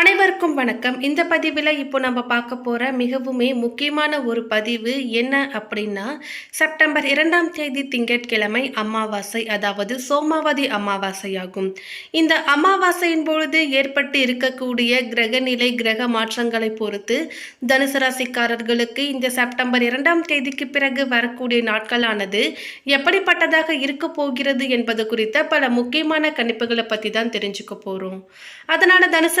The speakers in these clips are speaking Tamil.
அனைவருக்கும் வணக்கம். இந்த பதிவில் இப்போ நம்ம பார்க்க போகிற மிகவுமே முக்கியமான ஒரு பதிவு என்ன அப்படின்னா செப்டம்பர் இரண்டாம் தேதி திங்கட்கிழமை அமாவாசை அதாவது சோமாவதி அமாவாசை ஆகும் இந்த அமாவாசையின் பொழுது ஏற்பட்டு இருக்கக்கூடிய கிரகநிலை கிரக மாற்றங்களை பொறுத்து தனுசு ராசிக்காரர்களுக்கு இந்த செப்டம்பர் இரண்டாம் தேதிக்கு பிறகு வரக்கூடிய நாட்களானது எப்படிப்பட்டதாக இருக்க போகிறது என்பது குறித்த பல முக்கியமான கணிப்புகளை பற்றி தான் தெரிஞ்சுக்க போகிறோம் அதனால தனுசு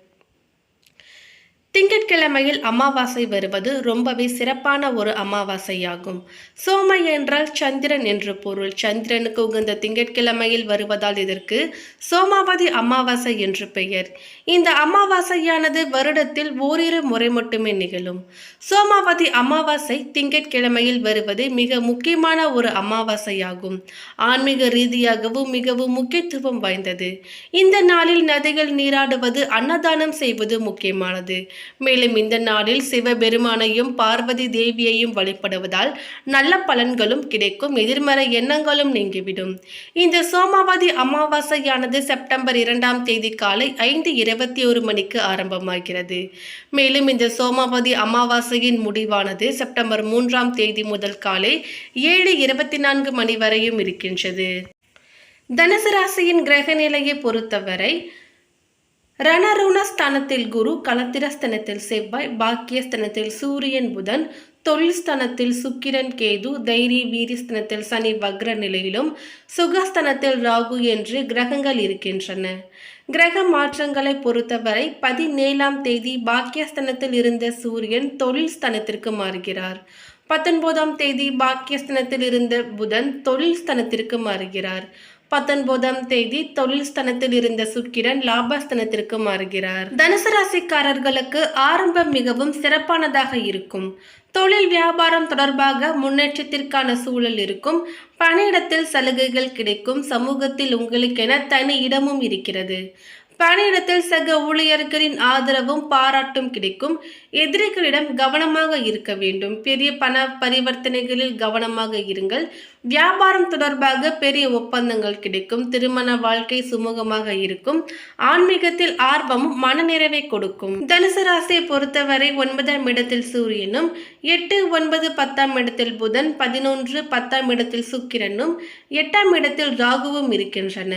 திங்கட்கிழமையில் அமாவாசை வருவது ரொம்பவே சிறப்பான ஒரு அமாவாசையாகும். சோமை என்றால் சந்திரன் என்று பொருள். சந்திரனுக்கு உகந்த திங்கட்கிழமையில் வருவதால் இதற்கு சோமாவதி அமாவாசை என்று பெயர். இந்த அமாவாசையானது வருடத்தில் ஓரிரு முறை மட்டுமே நிகழும். சோமாவதி அமாவாசை திங்கட்கிழமையில் வருவது மிக முக்கியமான ஒரு அமாவாசையாகும். ஆன்மீக ரீதியாகவும் மிகவும் முக்கியத்துவம் வாய்ந்தது. இந்த நாளில் நதிகள் நீராடுவது அன்னதானம் செய்வது முக்கியமானது. மேலும் இந்த நாளில் சிவபெருமானையும் பார்வதி தேவியையும் வழிபடுவதால் நல்ல பலன்களும் கிடைக்கும். எதிர்மறை எண்ணங்களும் நீங்கிவிடும். இந்த சோமாவதி அமாவாசையானது செப்டம்பர் இரண்டாம் தேதி காலை ஐந்து இருபத்தி ஒரு மணிக்கு ஆரம்பமாகிறது. மேலும் இந்த சோமாவதி அமாவாசையின் முடிவானது செப்டம்பர் மூன்றாம் தேதி முதல் காலை ஏழு இருபத்தி நான்கு மணி வரையும் இருக்கின்றது. தனுசு ராசியின் கிரக நிலையை பொறுத்தவரை ரணருணஸ்தானத்தில் குரு கலத்திரஸ்தனத்தில் செவ்வாய் பாக்கியஸ்தனத்தில் சூரியன் புதன் தொழில் ஸ்தனத்தில் சுக்கிரன் கேது தைரி வீரிஸ்தனத்தில் சனி வக்ர நிலையிலும் சுகஸ்தனத்தில் ராகு என்று கிரகங்கள் இருக்கின்றன. கிரக மாற்றங்களை பொறுத்தவரை பதினேழாம் தேதி பாக்கியஸ்தனத்தில் இருந்த சூரியன் தொழில் ஸ்தனத்திற்கு மாறுகிறார். பத்தொன்பதாம் தேதி பாக்கியஸ்தனத்தில் இருந்த புதன் தொழில் ஸ்தனத்திற்கு மாறுகிறார். பத்தொன்பதாம் தேதி தொழில் ஸ்தனத்தில் இருந்த சுக்கிரன் லாபஸ்தனத்திற்கு மாறுகிறார். தனுசு ராசிக்காரர்களுக்கு ஆரம்பம் மிகவும் சிறப்பானதாக இருக்கும். தொழில் வியாபாரம் தொடர்பாக முன்னேற்றத்திற்கான சூழல் இருக்கும். பணியிடத்தில் சலுகைகள் கிடைக்கும். சமூகத்தில் உங்களுக்கென தனி இடமும் இருக்கிறது. பணியிடத்தில் சக ஊழியர்களின் ஆதரவும் பாராட்டும் கிடைக்கும். எதிரிகளிடம் கவனமாக இருக்க வேண்டும். பெரிய பண பரிவர்த்தனைகளில் கவனமாக இருங்கள். வியாபாரம் தொடர்பாக பெரிய ஒப்பந்தங்கள் கிடைக்கும். திருமண வாழ்க்கை சுமூகமாக இருக்கும். ஆன்மீகத்தில் ஆர்வமும் மனநிறைவை கொடுக்கும். தனுசு ராசியை பொறுத்தவரை ஒன்பதாம் இடத்தில் சூரியனும் எட்டு ஒன்பது பத்தாம் இடத்தில் புதன் பதினொன்று பத்தாம் இடத்தில் சுக்கிரனும் எட்டாம் இடத்தில் ராகுவும் இருக்கின்றன.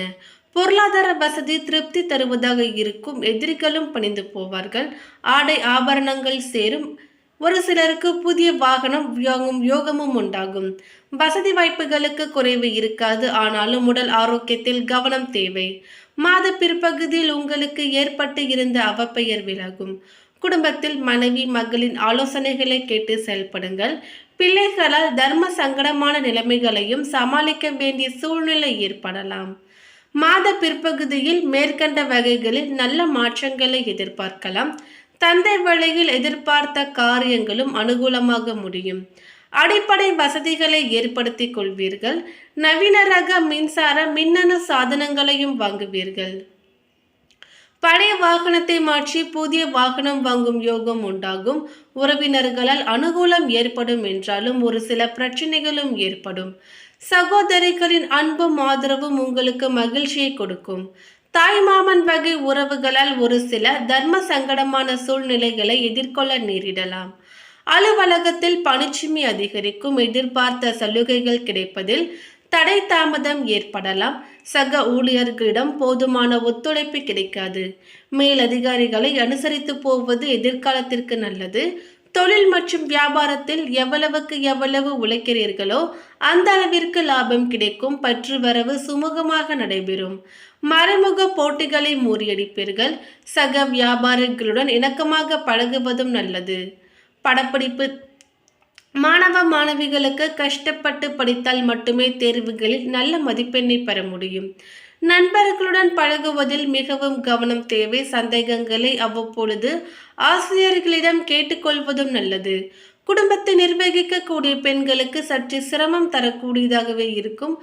பொருளாதார வசதி திருப்தி தருவதாக இருக்கும் எதிரிகளும் பணிந்து போவார்கள். ஆடை ஆபரணங்கள் சேரும். ஒரு சிலருக்கு புதிய வாகனம் வாங்கும் யோகமும் உண்டாகும். வசதி வாய்ப்புகளுக்கு குறைவு இருக்காது. ஆனாலும் உடல் ஆரோக்கியத்தில் கவனம் தேவை. மாத பிற்பகுதியில் உங்களுக்கு ஏற்பட்டு இருந்த அவப்பெயர் விலகும். குடும்பத்தில் மனைவி மகளின் ஆலோசனைகளை கேட்டு செயல்படுங்கள். பிள்ளைகளால் தர்ம சங்கடமான நிலைமைகளையும் சமாளிக்க வேண்டிய சூழ்நிலை ஏற்படலாம். மாத பிற்பகுதியில் மேற்கண்ட வகைகளில் நல்ல மாற்றங்களை எதிர்பார்க்கலாம். தந்தை வழியில் எதிர்பார்த்த காரியங்களும் அனுகூலமாக முடியும். அடிப்படை வசதிகளை ஏற்படுத்திக் கொள்வீர்கள். நவீன ரக மின்சார மின்னணு சாதனங்களையும் வாங்குவீர்கள். பழைய வாகனத்தை மாற்றி புதிய வாகனம் வாங்கும் யோகம் உண்டாகும். உறவினர்களால் அனுகூலம் ஏற்படும் என்றாலும் ஒரு சில பிரச்சனைகளும் ஏற்படும். சகோதரிகளின் அன்பும் ஆதரவும் உங்களுக்கு மகிழ்ச்சியை கொடுக்கும். தாய் மாமன் வகை உறவுகளால் ஒரு சில தர்ம சங்கடமான சூழ்நிலைகளை எதிர்கொள்ள நேரிடலாம். அலுவலகத்தில் பணிச்சுமை அதிகரிக்கும் எதிர்பார்த்த சலுகைகள் கிடைப்பதில் தடை தாமதம் ஏற்படலாம். சக ஊழியர்களிடம் போதுமான ஒத்துழைப்பு கிடைக்காது. மேலதிகாரிகளை அனுசரித்து போவது எதிர்காலத்திற்கு நல்லது. தொழில் மற்றும் வியாபாரத்தில் எவ்வளவுக்கு எவ்வளவு உழைக்கிறீர்களோ அந்த அளவிற்கு லாபம் கிடைக்கும் பற்று வரவு சுமூகமாக நடைபெறும். மறைமுக போட்டிகளை முறியடிப்பீர்கள் சக வியாபாரிகளுடன் இணக்கமாக பழகுவதும் நல்லது. படப்பிடிப்பு. மாணவ மாணவிகளுக்கு கஷ்டப்பட்டு படித்தால் மட்டுமே தேர்வுகளில் நல்ல மதிப்பெண்ணை பெற முடியும். நண்பர்களுடன் பழகுவதில் மிகவும் கவனம் தேவை. சந்தேகங்களை அவ்வப்பொழுது ஆசிரியர்களிடம் கேட்டுக்கொள்வதும் நல்லது. குடும்பத்தை நிர்வகிக்கக்கூடிய பெண்களுக்கு சற்று சிரமம் தரக்கூடியதாகவே இருக்கும்.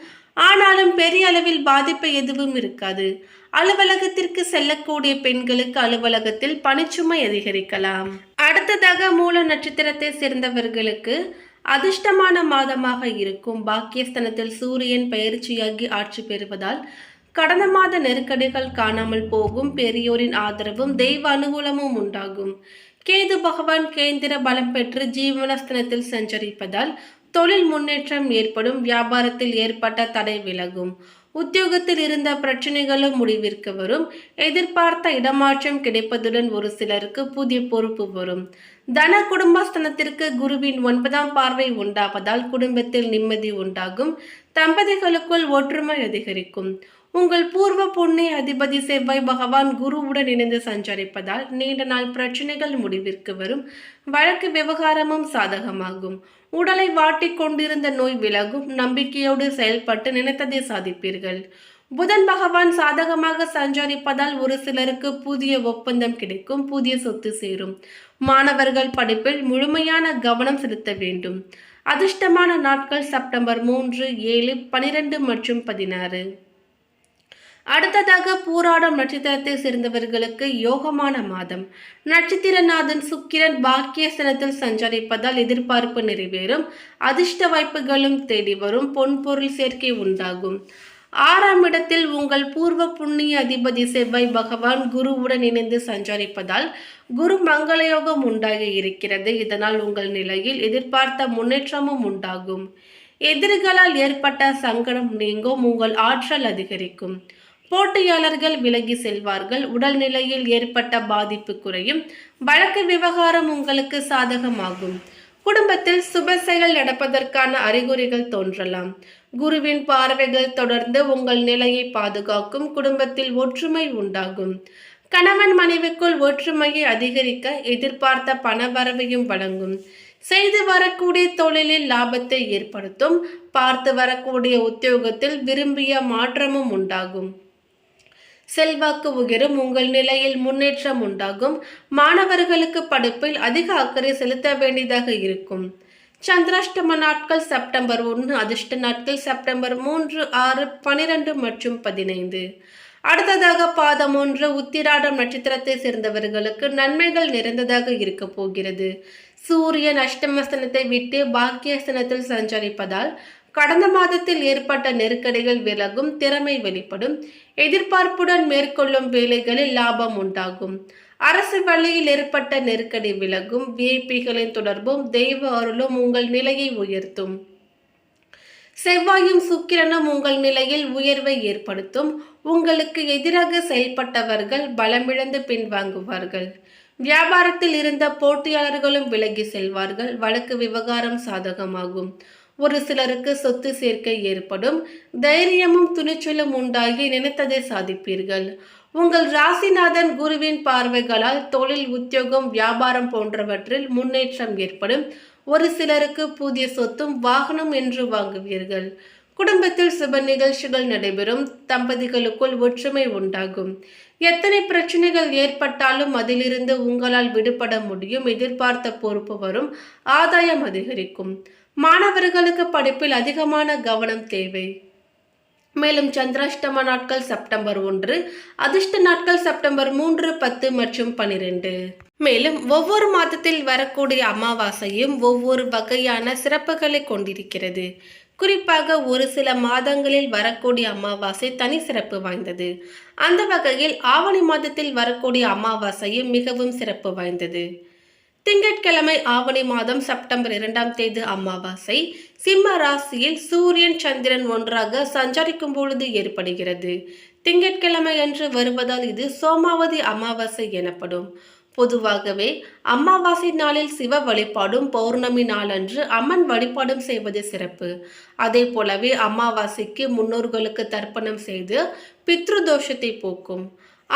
ஆனாலும் பெரிய அளவில் பாதிப்பு எதுவும் இருக்காது. அலுவலகத்திற்கு செல்லக்கூடிய பெண்களுக்கு அலுவலகத்தில் பணிச்சுமை அதிகரிக்கலாம். அடுத்ததாக மூல நட்சத்திரத்தை சேர்ந்தவர்களுக்கு அதிர்ஷ்டமான மாதமாக இருக்கும். பாக்கியஸ்தனத்தில் சூரியன் பயிற்சியாகி ஆட்சி பெறுவதால் கடந்த மாத நெருக்கடிகள் காணாமல் போகும் பெரியோரின் ஆதரவும் தெய்வ அனுகூலமும் உண்டாகும். கேது பகவான் கேந்திர பலம் பெற்று ஜீவனஸ்தனத்தில் சஞ்சரிப்பதால் தொழில் முன்னேற்றம் ஏற்படும் வியாபாரத்தில் ஏற்பட்ட தடை விலகும். உத்தியோகத்தில் இருந்த பிரச்சனைகளும் முடிவிற்கு வரும். எதிர்பார்த்த இடமாற்றம் கிடைப்பதுடன் ஒரு சிலருக்கு புதிய பொறுப்பு வரும். தன குடும்பஸ்தனத்திற்கு குருவின் ஒன்பதாம் பார்வை உண்டாவதால் குடும்பத்தில் நிம்மதி உண்டாகும். தம்பதிகளுக்குள் ஒற்றுமை அதிகரிக்கும். உங்கள் பூர்வ புண்ணிய அதிபதி செவ்வாய் பகவான் குருவுடன் இணைந்து சஞ்சரிப்பதால் நீண்ட நாள் பிரச்சனைகள் முடிவிற்கு வரும். வழக்கு விவகாரமும் சாதகமாகும். உடலை வாட்டிக் கொண்டிருந்த நோய் விலகும். நம்பிக்கையோடு செயல்பட்டு நினைத்ததை சாதிப்பீர்கள். புதன் பகவான் சாதகமாக சஞ்சரிப்பதால் ஒரு சிலருக்கு புதிய ஒப்பந்தம் கிடைக்கும். புதிய சொத்து சேரும். மாணவர்கள் படிப்பில் முழுமையான கவனம் செலுத்த வேண்டும். அதிர்ஷ்டமான நாட்கள் செப்டம்பர் மூன்று ஏழு பனிரெண்டு மற்றும் பதினாறு. அடுத்ததாக பூராடம் நட்சத்திரத்தை சேர்ந்தவர்களுக்கு யோகமான மாதம். நட்சத்திரநாதன் சுக்கிரன் பாக்கியசனத்தில் சஞ்சரிப்பதால் எதிர்பார்ப்பு நிறைவேறும். அதிர்ஷ்ட வாய்ப்புகளும் தேடி வரும். பொன்பொருள் சேர்க்கை உண்டாகும். ஆறாம் இடத்தில் உங்கள் பூர்வ புண்ணிய அதிபதி செவ்வாய் பகவான் குருவுடன் இணைந்து சஞ்சரிப்பதால் குரு மங்களயோகம் உண்டாகி இருக்கிறது. இதனால் உங்கள் நிலையில் எதிர்பார்த்த முன்னேற்றமும் உண்டாகும். எதிரிகளால் ஏற்பட்ட சங்கடம் நீங்கும். உங்கள் ஆற்றல் அதிகரிக்கும். போட்டியாளர்கள் விலகி செல்வார்கள். உடல்நிலையில் ஏற்பட்ட பாதிப்பு குறையும். வழக்கு விவகாரம் உங்களுக்கு சாதகமாகும். குடும்பத்தில் சுப செயல் நடப்பதற்கான அறிகுறிகள் தோன்றலாம். குருவின் பார்வைகள் தொடர்ந்து உங்கள் நிலையை பாதுகாக்கும். குடும்பத்தில் ஒற்றுமை உண்டாகும். கணவன் மனைவிக்குள் ஒற்றுமையை அதிகரிக்க எதிர்பார்த்த பணவரவையும் வழங்கும். செய்து வரக்கூடிய தொழிலில் லாபத்தை ஏற்படுத்தும். பார்த்து வரக்கூடிய உத்தியோகத்தில் விரும்பிய மாற்றமும் உண்டாகும். செல்வாக்கு உயரும் உங்கள் நிலையில் முன்னேற்றம் உண்டாகும். மாணவர்களுக்கு படிப்பில் அதிக அக்கறை செலுத்த வேண்டியதாக இருக்கும். சந்திராஷ்டம நாட்கள் செப்டம்பர் ஒன்று அதிர்ஷ்ட நாட்கள் செப்டம்பர் மூன்று ஆறு பனிரெண்டு மற்றும் பதினைந்து. அடுத்ததாக பாதம் ஒன்று உத்திராடம் நட்சத்திரத்தை சேர்ந்தவர்களுக்கு நன்மைகள் நிறைந்ததாக இருக்க போகிறது. சூரியன் அஷ்டமஸ்தனத்தை விட்டு பாக்கியஸ்தனத்தில் சஞ்சரிப்பதால் கடந்த மாதத்தில் ஏற்பட்ட நெருக்கடிகள் விலகும் திறமை வெளிப்படும் எதிர்பார்ப்புடன் மேற்கொள்ளும் வேலைகளில் லாபம் உண்டாகும். அரசு வழியில் ஏற்பட்ட நெருக்கடி விலகும் விஐபிகளின் தொடர்பும் தெய்வ அருளும் உங்கள் நிலையை உயர்த்தும். செவ்வாயும் சுக்கிரனும் உங்கள் நிலையில் உயர்வை ஏற்படுத்தும். உங்களுக்கு எதிராக செயல்பட்டவர்கள் பலமிழந்து பின்வாங்குவார்கள். வியாபாரத்தில் இருந்த போட்டியாளர்களும் விலகி செல்வார்கள். வழக்கு விவகாரம் சாதகமாகும். ஒரு சிலருக்கு சொத்து சேர்க்கை ஏற்படும் தைரியமும் துணிச்சலும் உண்டாகி நினைத்ததை சாதிப்பீர்கள். உங்கள் ராசிநாதன் குருவின் பார்வைகளால் தொழில் உத்தியோகம் வியாபாரம் போன்றவற்றில் முன்னேற்றம் ஏற்படும். ஒரு சிலருக்கு புதிய சொத்தும் வாகனம் என்று வாங்குவீர்கள். குடும்பத்தில் சுப நிகழ்ச்சிகள் நடைபெறும் தம்பதிகளுக்குள் ஒற்றுமை உண்டாகும். எத்தனை பிரச்சனைகள் ஏற்பட்டாலும் அதிலிருந்து உங்களால் விடுபட முடியும் எதிர்பார்த்த பொறுப்பு வரும் ஆதாயம் அதிகரிக்கும். மாணவர்களுக்கு படிப்பில் அதிகமான கவனம் தேவை. மேலும் சந்திராஷ்டம நாட்கள் செப்டம்பர் ஒன்று அதிர்ஷ்ட நாட்கள் செப்டம்பர் மூன்று பத்து மற்றும் பனிரெண்டு. மேலும் ஒவ்வொரு மாதத்தில் வரக்கூடிய அமாவாசையும் ஒவ்வொரு வகையான சிறப்புகளை கொண்டிருக்கிறது. குறிப்பாக ஒரு சில மாதங்களில் வரக்கூடிய அமாவாசை தனி சிறப்பு வாய்ந்தது. அந்த வகையில் ஆவணி மாதத்தில் வரக்கூடிய அமாவாசையும் மிகவும் சிறப்பு வாய்ந்தது. திங்கட்கிழமை ஆவணி மாதம் செப்டம்பர் இரண்டாம் தேதி அமாவாசை. சிம்ம ராசியில் சூரியன் சந்திரன் ஒன்றாக சஞ்சரிக்கும் பொழுது ஏற்படுகிறது. திங்கட்கிழமை அன்று வருவதால் இது சோமாவதி அமாவாசை எனப்படும். பொதுவாகவே அமாவாசை நாளில் சிவ வழிபாடும் பௌர்ணமி நாளன்று அம்மன் வழிபாடும் செய்வது சிறப்பு. அதே போலவே அமாவாசைக்கு முன்னோர்களுக்கு தர்ப்பணம் செய்து பித்ரு தோஷத்தை போக்கும்.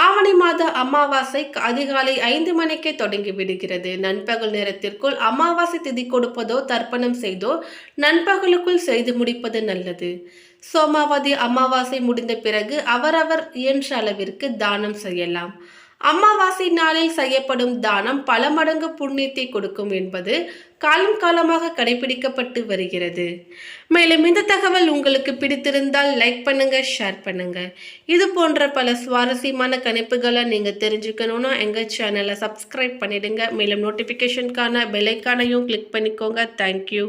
ஆவணி மாத அமாவாசை அதிகாலை ஐந்து மணிக்கே தொடங்கி விடுகிறது. நண்பகல் நேரத்திற்குள் அமாவாசை திதி கொடுப்பதோ தர்ப்பணம் செய்தோ நண்பகலுக்குள் செய்து முடிப்பது நல்லது. சோமாவதி அமாவாசை முடிந்த பிறகு அவரவர் இயன்ற அளவிற்கு தானம் செய்யலாம். அமாவாசை நாளில் செய்யப்படும் தானம் பல மடங்கு புண்ணியத்தை கொடுக்கும் என்பது காலம் காலமாக கடைபிடிக்கப்பட்டு வருகிறது. மேலும் இந்த தகவல் உங்களுக்கு பிடித்திருந்தால் லைக் பண்ணுங்க ஷேர் பண்ணுங்க. இது போன்ற பல சுவாரஸ்யமான கணிப்புகளை நீங்க தெரிஞ்சுக்கணும்னா எங்க சேனலை சப்ஸ்கிரைப் பண்ணிடுங்க. மேலும் நோட்டிபிகேஷனுக்கான பெல்லைக்கானையும் கிளிக் பண்ணிக்கோங்க. தேங்க்யூ